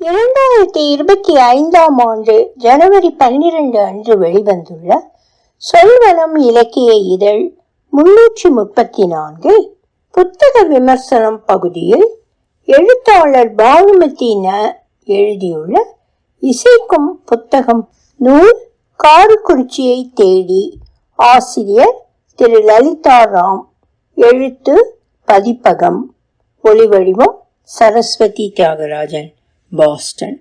இரண்டாயிரத்தி இருபத்தி ஐந்தாம் ஆண்டு ஜனவரி பன்னிரண்டு அன்று வெளிவந்துள்ள சொல்வனம் இலக்கிய இதழ் முன்னூற்றி முப்பத்தி நான்கு புத்தக விமர்சனம் பகுதியில் எழுத்தாளர் பானுமதி ந எழுதியுள்ள இசைக்கும் புத்தகம் நூல் காரக்குறிச்சியை தேடி ஆசிரியர் திரு லலிதா ராம். எழுத்து பதிப்பகம். ஒளிவடிவம் சரஸ்வதி தியாகராஜன். பாஸ்டன்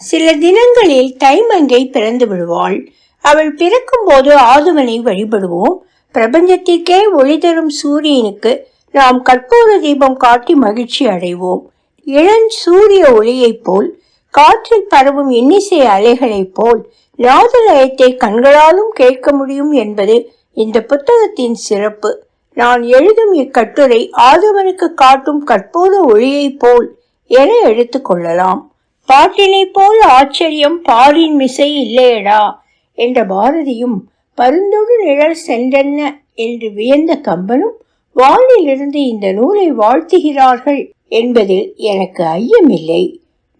சில தினங்களில் தைமங்கை பிறந்து விடுவாள். அவள் பிறக்கும் போது ஆதுவனை வழிபடுவோம். பிரபஞ்சத்திற்கே ஒளி தரும் சூரியனுக்கு நாம் கற்பூர தீபம் காட்டி மகிழ்ச்சி அடைவோம். இளம் சூரிய ஒளியைப் போல் காற்றில் பரவும் இன்னிசை அலைகளைப் போல் நாதலயத்தை கண்களாலும் கேட்க முடியும் என்பது இந்த புத்தகத்தின் சிறப்பு. நான் எழுதும் இக்கட்டுரை ஆதவனுக்கு காட்டும் கற்பூர ஒளியைப் போல் என எடுத்துக்கொள்ளலாம் பாட்டினைப் போல் ஆச்சரியம் பாலின் மிசை இல்லையடா என்ற பாரதியும் பருந்தொடு நிழல் சென்றென்ன என்று வியந்த கம்பனும் வானிலிருந்து இந்த நூலை வாழ்த்துகிறார்கள் என்பதில் எனக்கு ஐயமில்லை.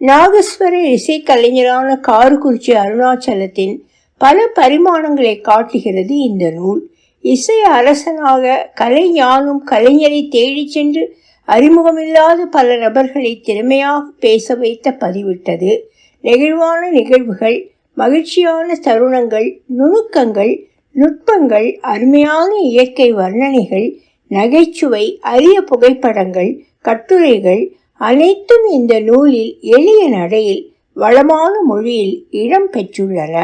நாகஸ்வர இசைக்கலைஞரான காரக்குறிச்சி அருணாச்சலத்தின் பல பரிமாணங்களை காட்டுகிறது இந்த நூல். இசை அரசனாக கலை ஞானும் கலைஞரை தேடிச் சென்று அறிமுகமில்லாத பல நபர்களை திறமையாக பேச வைத்த பதிவிட்டது. நெகிழ்வான நிகழ்வுகள் மகிழ்ச்சியான தருணங்கள் நுணுக்கங்கள் நுட்பங்கள் அருமையான இயற்கை வர்ணனைகள் நகைச்சுவை அரிய புகைப்படங்கள் கட்டுரைகள் அனைத்தும் இந்த நூலில் எளிய நடையில் வளமான மொழியில் இடம் பெற்றுள்ளன.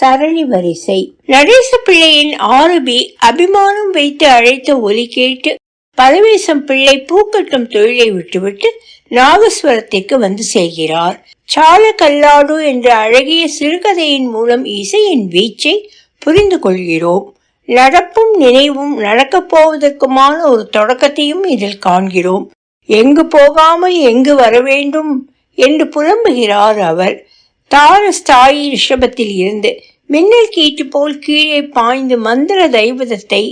சரணி வரிசை. நடேச பிள்ளையின் ஆரபி அபிமானம் வைத்து அழைத்த ஒலி கேட்டு பரவேசம் பிள்ளை பூக்கட்டும் தொழிலை விட்டுவிட்டு நாகஸ்வரத்திற்கு வந்து சேர்கிறார். சால கல்லாடு என்ற அழகிய சிறுகதையின் மூலம் இசையின் வீச்சை புரிந்து கொள்கிறோம். நடப்பும் நினைவும் நடக்கப் போவதற்குமான ஒரு தொடக்கத்தையும் இதில் காண்கிறோம். எங்கு போகாமல் எங்கு வர வேண்டும் என்று புலம்புகிறார் அவர். தாரஸ்தாயி ரிஷபத்தில் இருந்து மின்னல் கீட்டு போல் கீழே பாய்ந்து மந்திர தைவதத்தை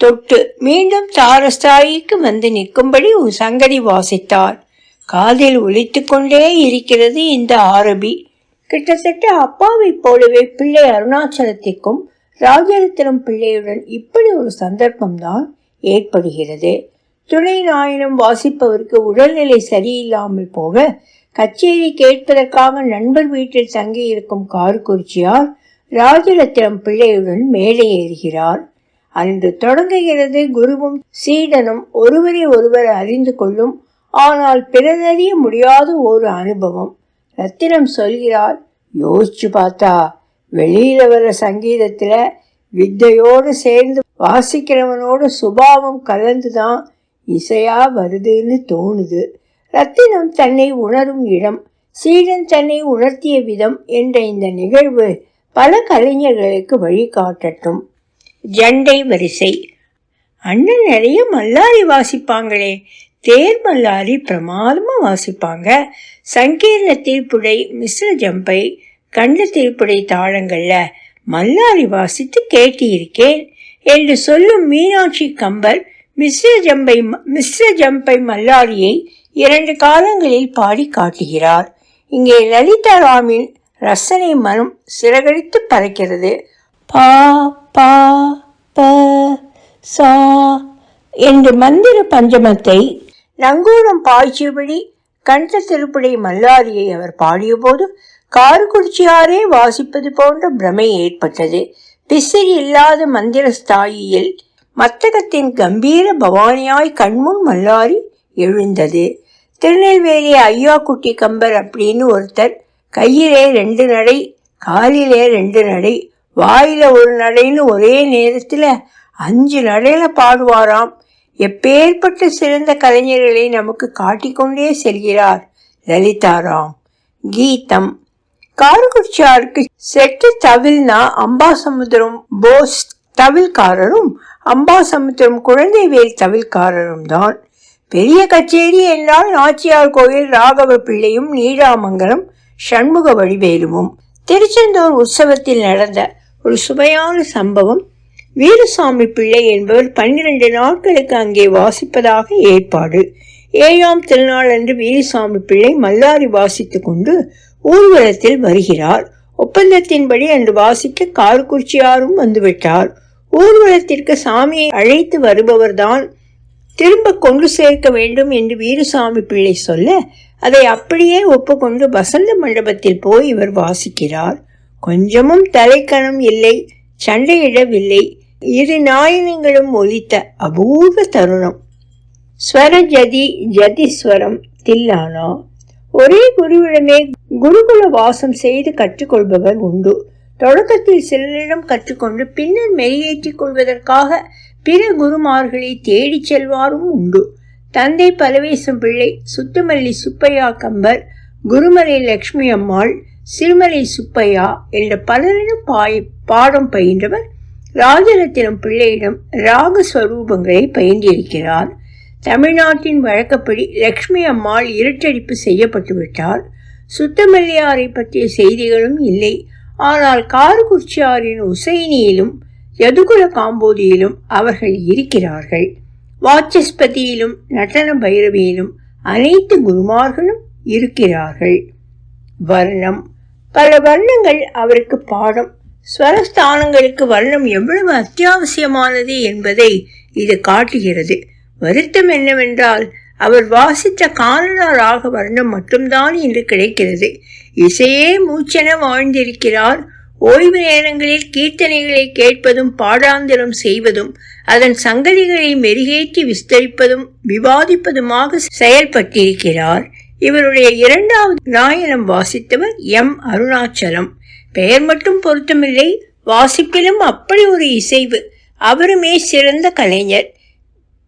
தொட்டு மீண்டும் தாரஸ்தாயிக்கு வந்து நிற்கும்படி ஒரு சங்கதி வாசித்தார். காதில் ஒழித்து கொண்டே இருக்கிறது இந்த ஆரபி. கிட்டத்தட்ட அப்பாவைப் போலவே பிள்ளை அருணாச்சலத்திற்கும் ராஜரத்னம் பிள்ளையுடன் இப்படி ஒரு சந்தர்ப்பம்தான் ஏற்படுகிறது. துணை நாயனம் வாசிப்பவருக்கு உடல்நிலை சரியில்லாமல் போக கச்சேரி கேட்பதற்காக நண்பர் வீட்டில் தங்கியிருக்கும் கார்குறிச்சியார் ராஜரத்னம் பிள்ளையுடன் மேலே ஏறுகிறார். அன்று தொடங்குகிறது. குருவும் சீடனும் ஒருவரை ஒருவர் அறிந்து கொள்ளும். ஆனால் பிறரறிய முடியாத ஒரு அனுபவம். ரத்தினம் சொல்கிறார் யோசிச்சு பார்த்தா வெளியில வர சங்கீதத்துல வித்தையோடு சேர்ந்து வாசிக்கிறவனோட சுபாவம் கலந்துதான் இசையா வருதுன்னு தோணுது. ரத்தினம் தன்னை உணரும் இடம் சீடன் தன்னை உணர்த்திய விதம் என்ற இந்த நிகழ்வு பல கலைஞர்களுக்கு வழிகாட்டட்டும். ஜண்டை வரிசை. அண்ணன் நிறைய மல்லாரி வாசிப்பாங்களே. தேர் மல்லாரி பிரமாதமாக வாசிப்பாங்க. சங்கீர்ண தீர்ப்புடை மிஸ்ர ஜம்பை கண்ட தீர்ப்புடை தாளங்களில் மல்லாரி வாசித்து கேட்டியிருக்கேன் என்று சொல்லும் மீனாட்சி கம்பர் மிஸ்ர ஜம்பை மிஸ்ர ஜம்பை மல்லாரியை இரண்டு காலங்களில் பாடி காட்டுகிறார். இங்கே லலிதா ராமின் ரசனை மனம் சிறகடித்து பறக்கிறது. பா பா ப சா என்று மந்திர பஞ்சமத்தை நங்கூரம் பாய்ச்சியபடி கண்ட திருப்புடை மல்லாரியை அவர் பாடியபோது கார்குடிச்சியாரே வாசிப்பது போன்ற பிரமை ஏற்பட்டது. பிசிறி இல்லாத மந்திர ஸ்தாயியில் மத்தகத்தின் கம்பீர பவானியாய் கண்முன் மல்லாரி எழுந்தது. திருநெல்வேலி ஐயா குட்டி கம்பர் அப்படின்னு ஒருத்தர் கையிலே ரெண்டு நடை காலிலே ரெண்டு நடை வாயில ஒரு நடைன்னு ஒரே நேரத்துல அஞ்சு நடையில பாடுவாராம். எப்பேற்பட்ட சிறந்த கலைஞர்களை நமக்கு காட்டிக்கொண்டே செல்கிறார் லலிதாராம். கீதம். காரக்குடிச்சாருக்கு செட்டு தவில்னா அம்பாசமுத்திரம் போஸ் தவில்காரரும் அம்பாசமுத்திரம் குழந்தைவேல் தவில்காரரும் தான். பெரிய கச்சேரி என்றால் நாச்சியார் கோயில் ராகவ பிள்ளையும் நீடாமங்கலம் சண்முக வடிவேலுவும். திருச்செந்தூர் உற்சவத்தில் நடந்த ஒரு சுவையான சம்பவம். வீரசாமி பிள்ளை என்பவர் பன்னிரண்டு நாட்களுக்கு அங்கே வாசிப்பதாக ஏற்பாடு. ஏழாம் திருநாள் அன்று வீரசாமி பிள்ளை மல்லாரி வாசித்து கொண்டு ஊர்வலத்தில் வருகிறார். ஒப்பந்தத்தின்படி அன்று வாசிக்க காரக்குறிச்சியாரும் வந்துவிட்டார். ஊர்வலத்திற்கு சாமியை அழைத்து வருபவர்தான் திரும்ப கொண்டு சேர்க்க வேண்டும் என்று வீரசாமி பிள்ளை சொல்ல அதை அப்படியே ஒப்புக்கொண்டு வசந்த மண்டபத்தில் போய் இவர் வாசிக்கிறார். கொஞ்சமும் தலைக்கணம் இல்லை சண்டையிடவில்லை. இரு நாயனங்களும் ஒலித்த அபூர்வ தருணம். ஸ்வர ஜதி ஜதிஸ்வரம் தில்லானா? ஒரே குருவிடமே குருகுல வாசம் செய்து கற்றுக்கொள்பவர் உண்டு. தொடக்கத்தில் சிலரிடம் கற்றுக்கொண்டு பின்னர் மெருகேற்றிக் கொள்வதற்காக பிற குருமார்களை தேடிச் செல்வாரும் உண்டு. தந்தை பரவேசம் பிள்ளை சுத்தமல்லி சுப்பையா கம்பர் குருமலை லட்சுமி அம்மாள் சிறுமலை சுப்பையா என்ற பலரிடம் பாய் பாடம் பயின்றவர் ராஜரத்தினம் பிள்ளையிடம் ராக ஸ்வரூபங்களை பயின்றிருக்கிறார். தமிழ்நாட்டின் வழக்கப்படி லக்ஷ்மி அம்மாள் இருட்டடிப்பு செய்யப்பட்டுவிட்டார். சுத்தமல்லியாரை பற்றிய செய்திகளும் இல்லை. ஆனால் காரகுச்சியாரின் உசைனியிலும் யதுகுல காம்போதியிலும் அவர்கள் இருக்கிறார்கள். வாச்சஸ்பதியிலும் நடன பைரவியிலும் அனைத்து குருமார்களும் இருக்கிறார்கள். வர்ணம் பல வர்ணங்கள் அவருக்கு பாடம். ஸ்வரஸ்தானங்களுக்கு வர்ணம் எவ்வளவு அத்தியாவசியமானது என்பதை இது காட்டுகிறது. வருத்தம் என்னவென்றால் அவர் வாசித்த காரணராக வர்ணம் மட்டும்தான் இன்று கிடைக்கிறது. இசையே மூச்சென வாழ்ந்திருக்கிறார். ஓய்வு நேரங்களில் கீர்த்தனைகளை கேட்பதும் பாடாந்திரம் செய்வதும் அதன் சங்கதிகளை மெருகேற்றி விஸ்தரிப்பதும் விவாதிப்பதுமாக செயல்பட்டிருக்கிறார். இவருடைய இரண்டாவது நாயனம் வாசித்தவர் எம். அருணாச்சலம். பெயர் மட்டும் பொருத்தமில்லை வாசிப்பிலும் அப்படி ஒரு இசைவு. அவருமே சிறந்த கலைஞர்.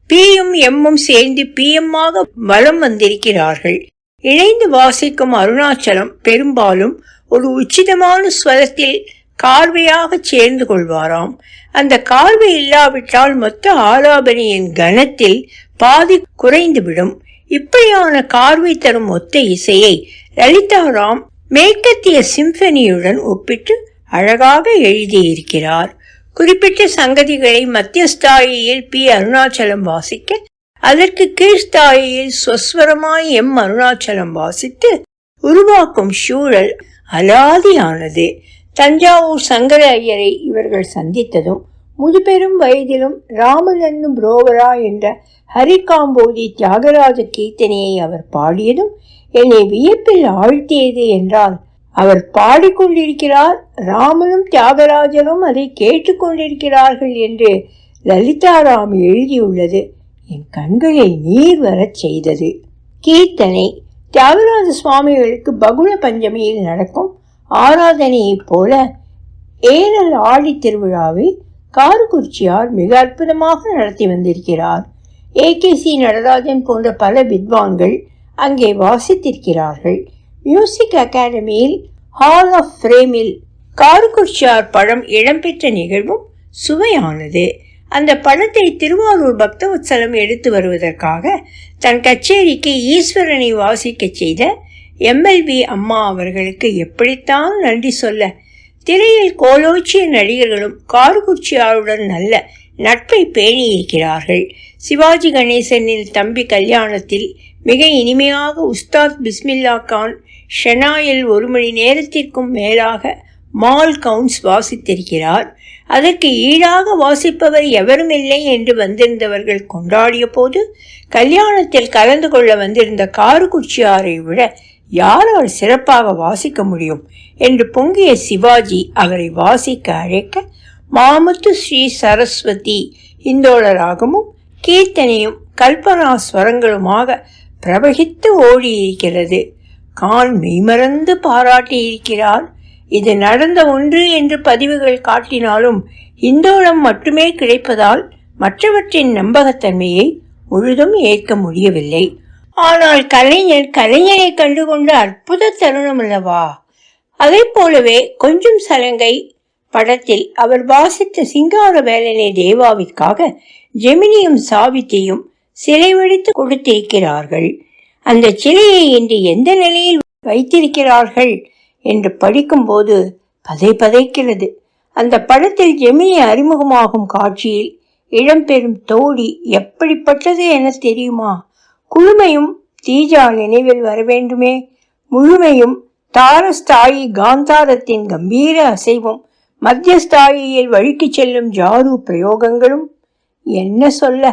பியும் எம்மும் சேர்ந்து பிஎம்மாக வலம் வந்திருக்கிறார்கள். இணைந்து வாசிக்கும் அருணாச்சலம் பெரும்பாலும் ஒரு உச்சிதமான ஸ்வரத்தில் கார்வையாக சேர்ந்து கொள்வாராம். அந்த கார்வை இல்லாவிட்டால் மொத்த ஆலாபனியின் கனத்தில் பாதி குறைந்துவிடும். இப்படியான கார்வை தரும் ஒத்த இசையை லலிதா ராம் மேற்கத்திய சிம்பனியுடன் ஒப்பிட்டு அழகாக எழுதியிருக்கிறார். குறிப்பிட்ட சங்கதிகளை மத்தியஸ்தாயியில் பி. அருணாச்சலம் வாசிக்க அதற்கு கீழ்ஸ்தாயியில் சொஸ்வரமாய் எம். அருணாச்சலம் வாசித்து உருவாக்கும் சூழல் அலாதியானது. தஞ்சாவூர் சங்கர ஐயரை இவர்கள் சந்தித்ததும் முதுபெரும் வயதிலும் ராமன் என்னும் புரோவரா என்ற ஹரிகாம்போதி தியாகராஜ கீர்த்தனையை அவர் பாடியதும் என்னை வியப்பில் ஆழ்த்தியது என்றால் அவர் பாடிக்கொண்டிருக்கிறார் ராமனும் தியாகராஜனும் அதை கேட்டுக்கொண்டிருக்கிறார்கள் என்று லலிதாராம் எழுதியுள்ளது. என் கண்களில் நீர் வரச் செய்தது. கீர்த்தனை தியாகராஜ சுவாமிகளுக்கு பகுல பஞ்சமியில் நடக்கும் ஆராதனையைப் போல ஏரல் ஆடி திருவிழாவை காரக்குறிச்சியார் மிக அற்புதமாக நடத்தி வந்திருக்கிறார். ஏ கே சி நடராஜன் போன்ற பல வித்வான்கள் அங்கே வாசித்திருக்கிறார்கள். மியூசிக் அகாடமியில் ஹால் ஆஃப் ஃப்ரேமில் காரக்குறிச்சியார் படம் இடம்பெற்ற நிகழ்வும் சுவையானது. அந்த படத்தை திருவாரூர் பக்தவத்சலம் எடுத்து வருவதற்காக தன் கச்சேரிக்கு ஈஸ்வரனை வாசிக்க செய்த எம்எல்பி அம்மா அவர்களுக்கு எப்படித்தான் நன்றி சொல்ல திரையில் கோலோச்சிய நடிகர்களும் கார்குச்சியாருடன் நல்ல நட்பை பேணியிருக்கிறார்கள். சிவாஜி கணேசனின் தம்பி கல்யாணத்தில் மிக இனிமையாக உஸ்தாத் பிஸ்மில்லா கான் ஷெனாயில் ஒரு மணி நேரத்திற்கும் மேலாக மால் கவுன்ஸ் வாசித்திருக்கிறார். அதற்கு ஈடாக வாசிப்பவர் எவரும் இல்லை என்று வந்திருந்தவர்கள் கொண்டாடிய போது கல்யாணத்தில் கலந்து கொள்ள வந்திருந்த காருக்குச்சியாரை விட யாரால் சிறப்பாக வாசிக்க முடியும்? என்று பொங்கிய சிவாஜி அவரை வாசிக்க அழைக்க மாமுத்து ஸ்ரீ சரஸ்வதி இந்தோள ராகமும் கீர்த்தனையும் கல்பனா ஸ்வரங்களுமாக பிரவகித்து ஓடியிருக்கிறது. கான் மெய்மறந்து பாராட்டியிருக்கிறார். இது நடந்த ஒன்று என்று பதிவுகள் காட்டினாலும் இந்தோளம் மட்டுமே கிடைப்பதால் மற்றவற்றின் நம்பகத்தன்மையை முழுதும் ஏற்க முடியவில்லை. ஆனால் கலைஞர் கலைஞரை கண்டுகொண்ட அற்புத தருணம் அல்லவா? அதை போலவே கொஞ்சம் சலங்கை படத்தில் அவர் வாசித்த சிங்கார வேலனை தேவாவிற்காக ஜெமினியும் சாவித்தியும் சிலை வடித்து கொடுத்திருக்கிறார்கள். அந்த சிலையை இன்று எந்த நிலையில் வைத்திருக்கிறார்கள் என்று படிக்கும்போது பதை பதைக்கிறது. அந்த படத்தில் ஜெமினி அறிமுகமாகும் காட்சியில் இடம்பெறும் தோழி எப்படிப்பட்டது என தெரியுமா? குழுமையும் தீஜா நினைவில் வர வேண்டுமே? முழுமையும் தாரஸ்தாயி காந்தாரத்தின் கம்பீர அசைவும் மத்தியஸ்தாயியில் வழுக்கி செல்லும் ஜாரு பிரயோகங்களும் என்ன சொல்ல?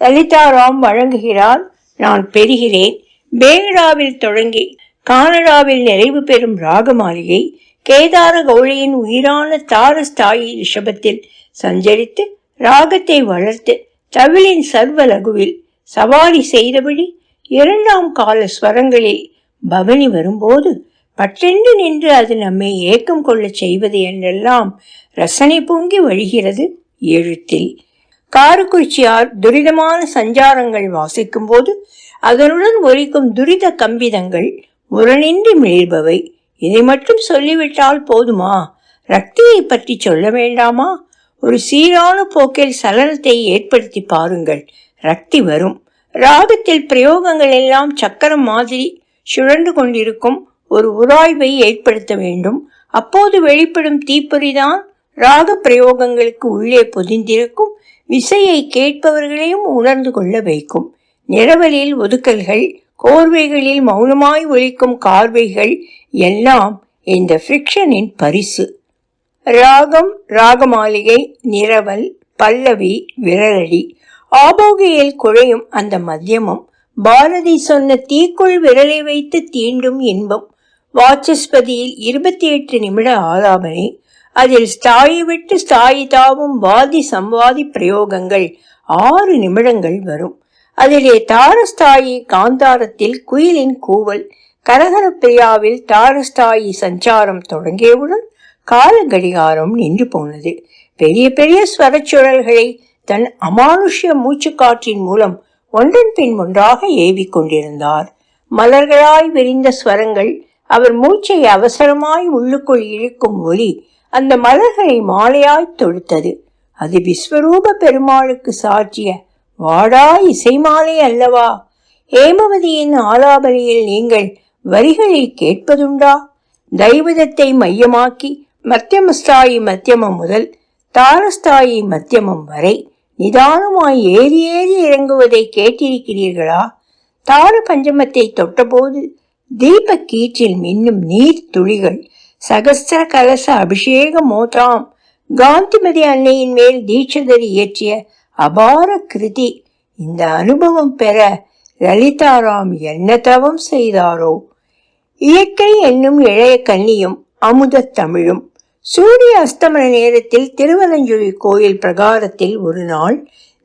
லலிதாராம் வழங்குகிறார் நான் பெறுகிறேன். பேகடாவில் தொடங்கி கானடாவில் நிறைவு பெறும் ராகமாளிகை கேதார கௌளியின் உயிரான தாரஸ்தாயி ரிஷபத்தில் சஞ்சரித்து ராகத்தை வளர்த்து தவிலின் சர்வ லகுவில் சவாரி செய்தபடி இரண்டாம் கால ஸ்வரங்களில் பவனி வரும்போது பற்றென்று நின்று அது நம்மை ஏக்கம் கொள்ளச் செய்வது என்றெல்லாம் ரசனை பொங்கி வழிகிறது எழுத்தில். காரக்குறிச்சியார் துரிதமான சஞ்சாரங்கள் வாசிக்கும் போது அதனுடன் ஒலிக்கும் துரித கம்பிதங்கள் முரணின்றி மிழ்பவை. இதை மட்டும் சொல்லிவிட்டால் போதுமா? ரக்தியை பற்றி சொல்ல வேண்டாமா? ஒரு சீரான போக்கில் சலனத்தை ஏற்படுத்தி பாருங்கள். ரக்தி வரும். ராகத்தில் பிரயோகங்கள் எல்லாம் சக்கரம் மாதிரி சுழன்று கொண்டிருக்கும். ஒரு உராய்வை ஏற்படுத்த வேண்டும். அப்போது வெளிப்படும் தீப்பொறிதான் ராக பிரயோகங்களுக்கு உள்ளே பொதிந்திருக்கும். விசையை கேட்பவர்களையும் உணர்ந்து கொள்ள வைக்கும். நிரவலில் ஒதுக்கல்கள் கோர்வைகளில் மௌனமாய் ஒலிக்கும் கார்வைகள் எல்லாம் இந்த ஃபிக்ஷனின் பரிசு. ராகம் ராகமாளிகை நிரவல் பல்லவி விரலடி ஆபோகையில் குழையும் அந்த மத்தியமும் பாரதி சொன்ன தீக்குள் விரலை வைத்து தீண்டும் இன்பம். வாச்சஸ்பதியில் இருபத்தி எட்டு நிமிட ஆலாபனை அதில் ஸ்தாயி விட்டு ஸ்தாயி தாவும் வாதி சம்வாதி பிரயோகங்கள் ஆறு நிமிடங்கள் வரும். அதிலே தாரஸ்தாயி காந்தாரத்தில் குயிலின் கூவல் கரகர பிரியாவில் தாரஸ்தாயி சஞ்சாரம் தொடங்கியவுடன் கால கடிகாரம் நின்று போனது. பெரிய பெரிய ஸ்வரச்சுழல்களை தன் அமானுஷ்ய மூச்சுக்காற்றின் மூலம் ஒன்றன் பின் ஒன்றாக ஏவிக் கொண்டிருந்தார் மலர்களாய் விரிந்த ஸ்வரங்கள் அவர் மூச்சை அவசரமாய் உள்ளுக்குள் இழுக்கும் ஒலி அந்த மலர்களை மாலையாய் தொடுத்தது அது விஸ்வரூப பெருமாளுக்கு சாற்றிய வாடா இசைமாலை அல்லவா? ஹேமவதியின் ஆலாபனையில் நீங்கள் வரிகளில் கேட்பதுண்டா? தைவதத்தை மையமாக்கி மத்தியமஸ்தாயி மத்தியமம் முதல் தாரஸ்தாயி மத்தியமம் வரை நிதானமாய் ஏறி ஏறி இறங்குவதை கேட்டிருக்கிறீர்களா? தார பஞ்சமத்தை தொட்டபோது தீப கீற்றில் மின்னும் நீர் துளிகள் சகஸ்திர கலச அபிஷேக மோதாம் காந்திமதி அன்னையின் மேல் தீட்சதரி இயற்றிய அபார கிருதி இந்த அனுபவம் பெற லலிதாராம் என்ன தவம் செய்தாரோ? இயற்கை என்னும் இளைய கன்னியும் அமுத தமிழும் சூரிய அஸ்தமன நேரத்தில் திருவலஞ்சுழி கோயில் பிரகாரத்தில் ஒரு நாள்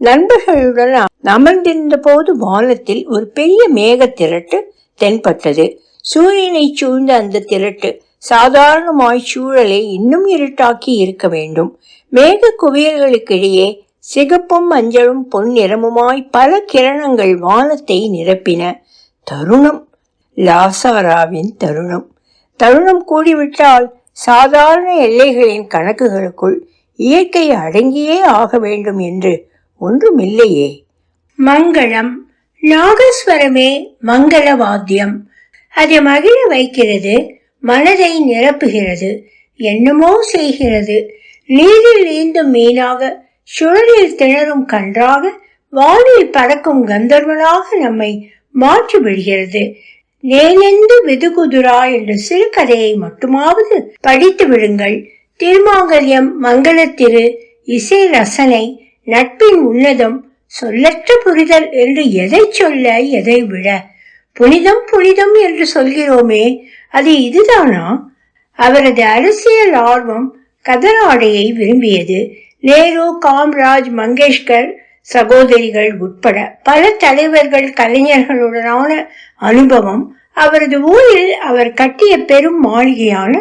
நண்பர்களுடன் அமர்ந்திருந்த போது வானத்தில் ஒரு பெரிய மேக திரட்டு தென்பட்டது. சூரியனை சூழ்ந்த அந்த திரட்டு சாதாரணமாய் சூழலை இன்னும் இருட்டாக்கி இருக்க வேண்டும். மேக குவியல்களுக்கிடையே சிகப்பும் மஞ்சளும் பொன் நிறமுமாய் பல கிரணங்கள் வானத்தை நிரப்பின. தருணம். லாசாராவின் தருணம். தருணம் கூடிவிட்டால் சாதாரண எல்லைகளின் கணக்குகளுக்குள் இயற்கை அடங்கியே ஆக வேண்டும் என்று ஒன்றுமில்லையே. மங்களம். நாகஸ்வரமே மங்கள வாத்தியம் அதை மகிழ வைக்கிறது மனதை நிரப்புகிறது என்னமோ செய்கிறது. நீரில் நீந்தும் மீனாக சுழலில் திணறும் கன்றாக வானில் பறக்கும் கந்தர்வனாக நம்மை மாற்றி விடுகிறது நேனெந்து விதுகுதுரா என்ற சிறுகதையை மட்டுமாவது படித்து விடுங்கள். திருமாங்கல்யம் மங்களத்திரு இசை ரசனை நட்பின் உன்னதம் சொல்லற்ற புரிதல் என்று எதை சொல்ல எதை விட? புனிதம் புனிதம் என்று சொல்கிறோமே அது இதுதானா? அவரது அரசியல் ஆர்வம் கதராடையை விரும்பியது. நேரு காம்ராஜ் மங்கேஷ்கர் சகோதரிகள் உட்பட பல தலைவர்கள் கலைஞர்களுடனான அனுபவம் அவரது ஊரில் அவர் கட்டிய பெரும் மாளிகையான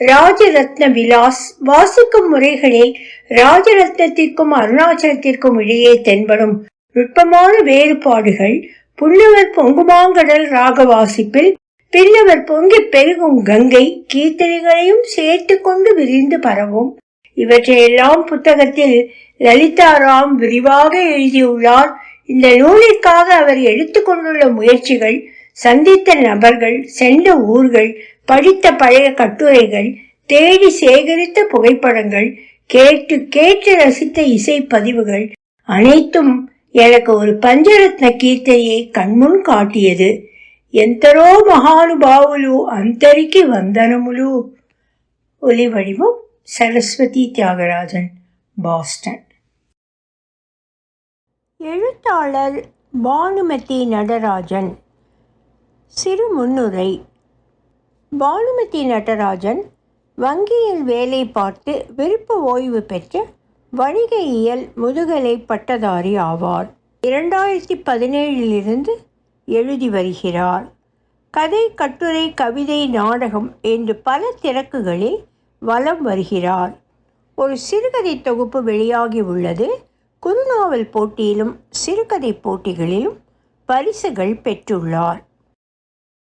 ராஜரத்ன விலாஸ் வாசிக்கும் முறைகளில் ராஜரத்னத்திற்கும் அருணாச்சலத்திற்கும் இடையே தென்படும். நுட்பமான வேறுபாடுகள். புன்னவர் பொங்குமாங்கடல் ராக வாசிப்பில் பின்னவர் பொங்கி பெருகும் கங்கை கீர்த்தனைகளையும் சேர்த்து கொண்டு விரிந்து பரவும். இவற்றையெல்லாம் புத்தகத்தில் லலிதாராம் விரிவாக எழுதியுள்ளார். இந்த நூலிற்காக அவர் எடுத்துக்கொண்டுள்ள முயற்சிகள் சந்தித்த நபர்கள் சென்ற ஊர்கள் படித்த பழைய கட்டுரைகள் தேடி சேகரித்த புகைப்படங்கள் கேட்டு கேட்டு ரசித்த இசை பதிவுகள் அனைத்தும் எனக்கு ஒரு பஞ்சரத்ன கீர்த்தையை கண்முன் காட்டியது. எந்தரோ மகானுபாவுலு அந்தரிக்கு வந்தனமுலு. వందనములు வடிவம் சரஸ்வதி தியாகராஜன் பாஸ்டன். எழுத்தாளர் பானுமதி நடராஜன். சிறு முன்னுரை. பானுமதி நடராஜன் வங்கியில் வேலை பார்த்து விருப்ப ஓய்வு பெற்ற வணிகையியல் முதுகலை பட்டதாரி ஆவார். இரண்டாயிரத்தி பதினேழிலிருந்து எழுதி வருகிறார். கதை கட்டுரை கவிதை நாடகம் என்று பல திறக்குகளில் வலம் வருகிறார். ஒரு சிறுகதை தொகுப்பு வெளியாகி உள்ளது. குறுநாவல் போட்டியிலும் சிறுகதை போட்டிகளிலும் பரிசுகள் பெற்றுள்ளார்.